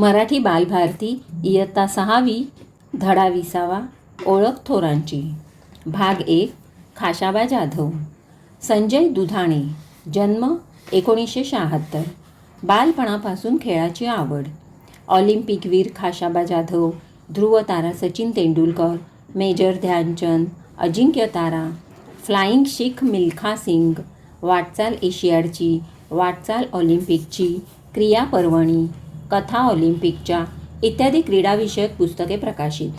मराठी बालभारती इयत्ता सहावी धडा विसावा ओळख थोरांची. भाग एक खाशाबा जाधव. संजय दुधाणे. जन्म एकोणीसशे शहात्तर. बालपणापासून खेळाची आवड. ऑलिम्पिकवीर खाशाबा जाधव ध्रुवतारा सचिन तेंडुलकर मेजर ध्यानचंद अजिंक्य तारा फ्लाइंग शिख मिल्खा सिंग वाटचाल एशियाडची वाटचाल ऑलिम्पिकची क्रिया पर्वणी कथा ऑलिम्पिकच्या इत्यादी क्रीडाविषयक पुस्तके प्रकाशित.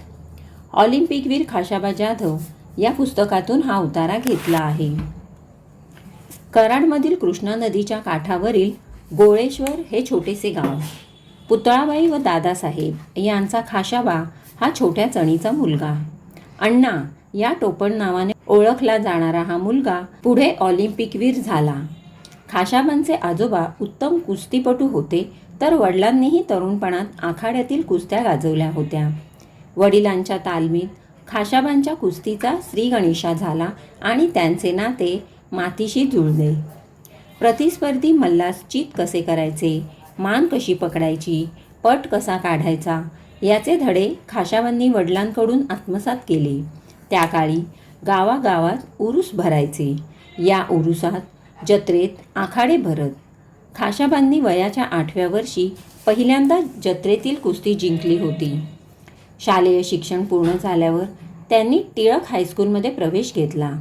ऑलिम्पिकवीर खाशाबा जाधव या पुस्तकातून हा उतारा घेतला आहे. कराडमधील कृष्णा नदीच्या काठावरील गोळेश्वर हे छोटेसे गाव. पुतळाबाई व दादासाहेब यांचा खाशाबा हा छोट्या चणीचा मुलगा. अण्णा या टोपण नावाने ओळखला जाणारा हा मुलगा पुढे ऑलिम्पिकवीर झाला. खाशाबांचे आजोबा उत्तम कुस्तीपटू होते तर वडिलांनीही तरुणपणात आखाड्यातील कुस्त्या गाजवल्या होत्या. वडिलांच्या तालमीत खाशाबांच्या कुस्तीचा श्रीगणेशा झाला आणि त्यांचे नाते मातीशी जुळले. प्रतिस्पर्धी मल्लास चित कसे करायचे? मान कशी पकडायची? पट कसा काढायचा? याचे धडे खाशाबांनी वडिलांकडून आत्मसात केले. त्या काळी गावागावात उरूस भरायचे. या उरुसात जत्रेत आखाडे भरत. खाशाबांनी वयाच्या आठव्या वर्षी पहिल्यांदा जत्रेतील कुस्ती जिंकली होती. शालेय शिक्षण पूर्ण झाल्यावर त्यांनी टिळक हायस्कूलमध्ये प्रवेश घेतला.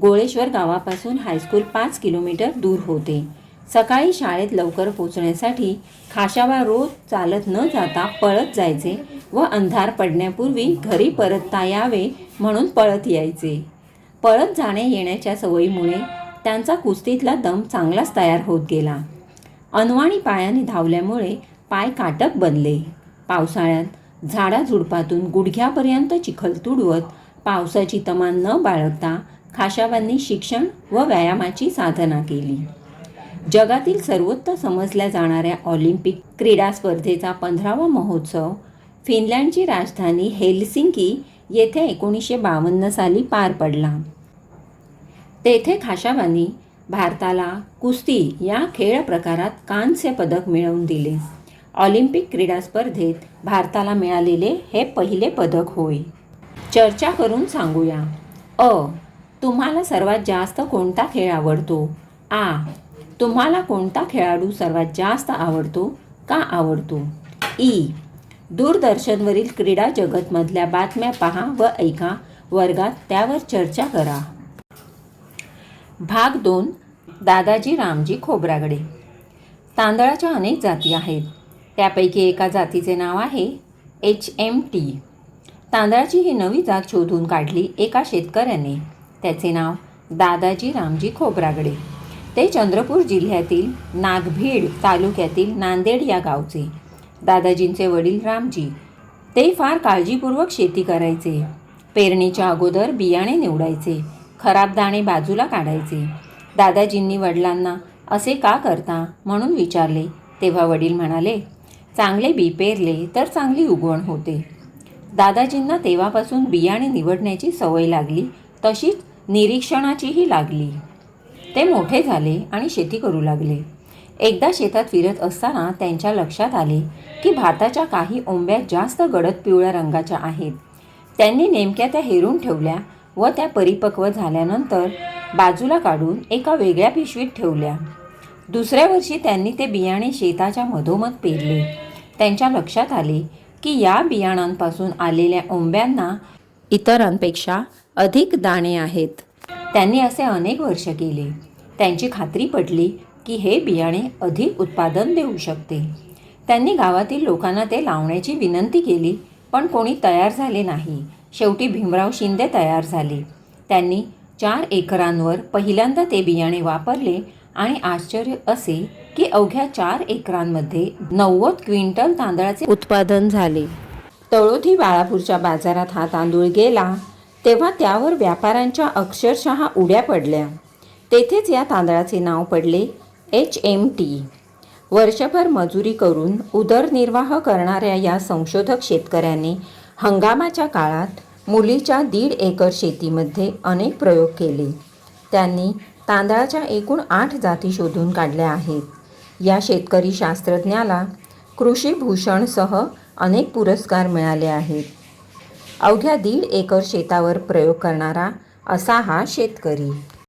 गोळेश्वर गावापासून हायस्कूल पाच किलोमीटर दूर होते. सकाळी शाळेत लवकर पोचण्यासाठी खाशाबा रोज चालत न जाता पळत जायचे व अंधार पडण्यापूर्वी घरी परतता यावे म्हणून पळत यायचे. पळत जाणे येण्याच्या सवयीमुळे त्यांचा कुस्तीतला दम चांगलाच तयार होत गेला. अनवाणी पायाने धावल्यामुळे पाय काटक बनले. पावसाळ्यात झाडाझुडपातून गुडघ्यापर्यंत चिखल तुडवत पावसाची तमान न बाळगता खाशाबांनी शिक्षण व व्यायामाची साधना केली. जगातील सर्वोत्तम समजल्या जाणाऱ्या ऑलिम्पिक क्रीडा स्पर्धेचा पंधरावा महोत्सव फिनलँडची राजधानी हेलसिंकी येथे एकोणीसशे बावन्न साली पार पडला. तेथे खाशाबांनी भारताला कुस्ती या खेळ प्रकारात कांस्य पदक मिळवून दिले. ऑलिम्पिक क्रीडा स्पर्धेत भारताला मिळालेले हे पहिले पदक होय. चर्चा करून सांगूया. अ. तुम्हाला सर्वात जास्त कोणता खेळ आवडतो? आ. तुम्हाला कोणता खेळाडू सर्वात जास्त आवडतो? का आवडतो? ई. दूरदर्शनवरील क्रीडा जगतमधल्या बातम्या पहा व ऐका. वर्गात त्यावर चर्चा करा. भाग दोन दादाजी रामजी खोब्रागडे. तांदळाच्या अनेक जाती आहेत. त्यापैकी एका जातीचे नाव आहे एच एम टी तांदळाची ही नवी जात शोधून काढली एका शेतकऱ्याने. त्याचे नाव दादाजी रामजी खोब्रागडे. ते चंद्रपूर जिल्ह्यातील नागभीड तालुक्यातील नांदेड या गावचे. दादाजींचे वडील रामजी. ते फार काळजीपूर्वक शेती करायचे. पेरणीच्या अगोदर बियाणे निवडायचे. खराब दाणे बाजूला काढायचे. दादाजींनी वडिलांना असे का करता? म्हणून विचारले. तेव्हा वडील म्हणाले चांगले बी पेरले तर चांगली उगवण होते. दादाजींना तेव्हापासून बियाणे निवडण्याची सवय लागली तशीच निरीक्षणाचीही लागली. ते मोठे झाले आणि शेती करू लागले. एकदा शेतात फिरत असताना त्यांच्या लक्षात आले की भाताच्या काही ओंब्या जास्त गडद पिवळ्या रंगाच्या आहेत. त्यांनी नेमक्या त्या हेरून ठेवल्या व त्या परिपक्व झाल्यानंतर बाजूला काढून एका वेगळ्या पिशवीत ठेवल्या. दुसऱ्या वर्षी त्यांनी ते बियाणे शेताच्या मधोमध पेरले. त्यांच्या लक्षात आले की या बियाणांपासून आलेल्या ओंब्यांना इतरांपेक्षा अधिक दाणे आहेत. त्यांनी असे अनेक वर्ष केले. त्यांची खात्री पटली की हे बियाणे अधिक उत्पादन देऊ शकते. त्यांनी गावातील लोकांना ते लावण्याची विनंती केली पण कोणी तयार झाले नाही. शेवटी भीमराव शिंदे तयार झाले. त्यांनी चार एकरांवर पहिल्यांदा ते बियाणे वापरले आणि आश्चर्य असे की अवघ्या चार एकरांमध्ये नव्वद क्विंटल तांदळाचे उत्पादन झाले. तळोधी बाळापूरच्या बाजारात हा तांदूळ गेला तेव्हा त्यावर व्यापाऱ्यांच्या अक्षरशः उड्या पडल्या. तेथेच या तांदळाचे नाव पडले एच एम टी. वर्षभर मजुरी करून उदरनिर्वाह करणाऱ्या या संशोधक शेतकऱ्यांनी हंगामाच्या काळात मुलीच्या दीड एकर शेतीमध्ये अनेक प्रयोग केले. त्यांनी तांदळाच्या एकूण आठ जाती शोधून काढल्या आहेत. या शेतकरी शास्त्रज्ञाला कृषीभूषणसह अनेक पुरस्कार मिळाले आहेत. अवघ्या दीड एकर शेतावर प्रयोग करणारा असा हा शेतकरी